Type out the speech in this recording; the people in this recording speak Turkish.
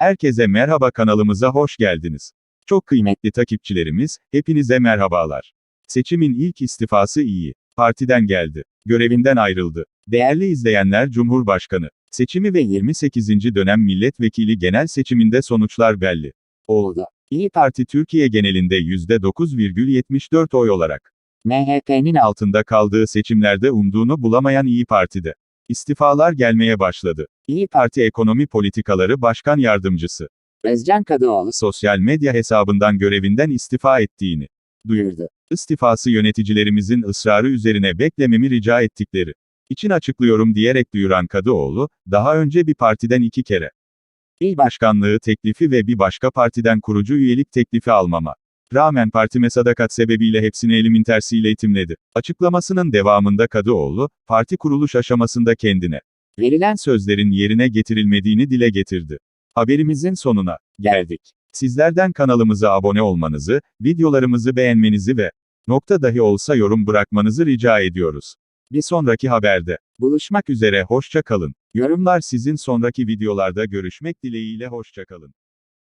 Herkese merhaba kanalımıza hoş geldiniz. Çok kıymetli takipçilerimiz, hepinize merhabalar. Seçimin ilk istifası iyi. Partiden geldi. Görevinden ayrıldı. Değerli izleyenler Cumhurbaşkanı. Seçimi ve 28. dönem milletvekili genel seçiminde sonuçlar belli. Oldu. İyi Parti Türkiye genelinde %9,74 oy olarak. MHP'nin altında kaldığı seçimlerde umduğunu bulamayan İyi Parti'de. İstifalar gelmeye başladı. İyi Parti Ekonomi Politikaları Başkan Yardımcısı Özcan Kadıoğlu sosyal medya hesabından görevinden istifa ettiğini duyurdu. istifası yöneticilerimizin ısrarı üzerine beklememi rica ettikleri için açıklıyorum diyerek duyuran Kadıoğlu, daha önce bir partiden iki kere il başkanlığı teklifi ve bir başka partiden kurucu üyelik teklifi almama rağmen partime sadakat sebebiyle hepsini elimin tersiyle eğitimledi. Açıklamasının devamında Kadıoğlu, parti kuruluş aşamasında kendine verilen sözlerin yerine getirilmediğini dile getirdi. Haberimizin sonuna geldik. Sizlerden kanalımıza abone olmanızı, videolarımızı beğenmenizi ve nokta dahi olsa yorum bırakmanızı rica ediyoruz. Bir sonraki haberde buluşmak üzere hoşça kalın. Yorumlar sizin sonraki videolarda görüşmek dileğiyle hoşça kalın.